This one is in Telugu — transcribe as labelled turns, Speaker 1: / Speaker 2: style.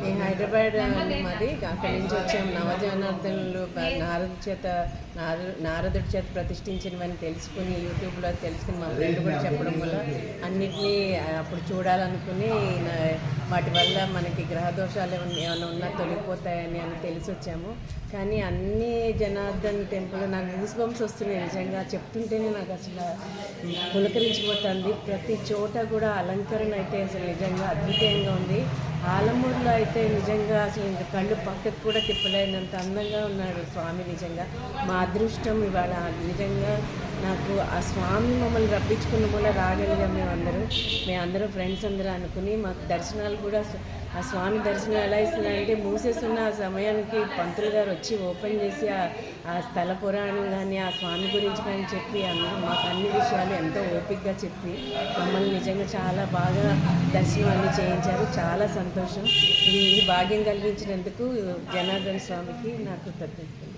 Speaker 1: ఈ హైదరాబాద్ మాది అక్కడి నుంచి వచ్చాం. నవజనార్దనులు నారదు చేత నారదు నారదుడి చేత ప్రతిష్ఠించినవని తెలుసుకుని యూట్యూబ్లో తెలుసుకుని మా ఫ్రెండ్ కూడా చెప్పడం వల్ల అన్నిటినీ అప్పుడు చూడాలనుకుని వాటి వల్ల మనకి గ్రహ దోషాలు ఏమన్నా ఏమైనా ఉన్నా తొలగిపోతాయని అని తెలిసి వచ్చాము కానీ అన్ని జనార్దన్ టెంపుల్ నాకు గూస్ బంప్స్ వస్తున్నాయి నిజంగా. చెప్తుంటేనే నాకు అసలు పులకరించిపోతుంది. ప్రతి చోట కూడా అలంకరణ అయితే అసలు నిజంగా అద్భుతంగా ఉంది. ఆలమూరులో అయితే నిజంగా అసలు ఇంకా కళ్ళు పక్కకు కూడా తిప్పలేనంత అందంగా ఉన్నాడు స్వామి నిజంగా. మా అదృష్టం ఇవాళ నిజంగా నాకు ఆ స్వామి మమ్మల్ని రప్పించుకున్న మూల రాగలిగాం మేమందరూ మేమందరం ఫ్రెండ్స్ అందరూ అనుకుని మాకు దర్శనాలు కూడా ఆ స్వామి దర్శనం ఎలా ఇస్తున్నారంటే మూసేస్తున్న ఆ సమయానికి పంతులు గారు వచ్చి ఓపెన్ చేసి ఆ- స్థల పురాణం కానీ ఆ స్వామి గురించి కానీ చెప్పి అందరూ మాకు అన్ని విషయాలు ఎంతో ఓపికగా చెప్పి మమ్మల్ని నిజంగా చాలా బాగా దర్శనం అన్ని చేయించారు. చాలా సంతోషం. ఈ భాగ్యం కలిగించినందుకు జనార్దన్ స్వామికి నాకు కృతజ్ఞతలు.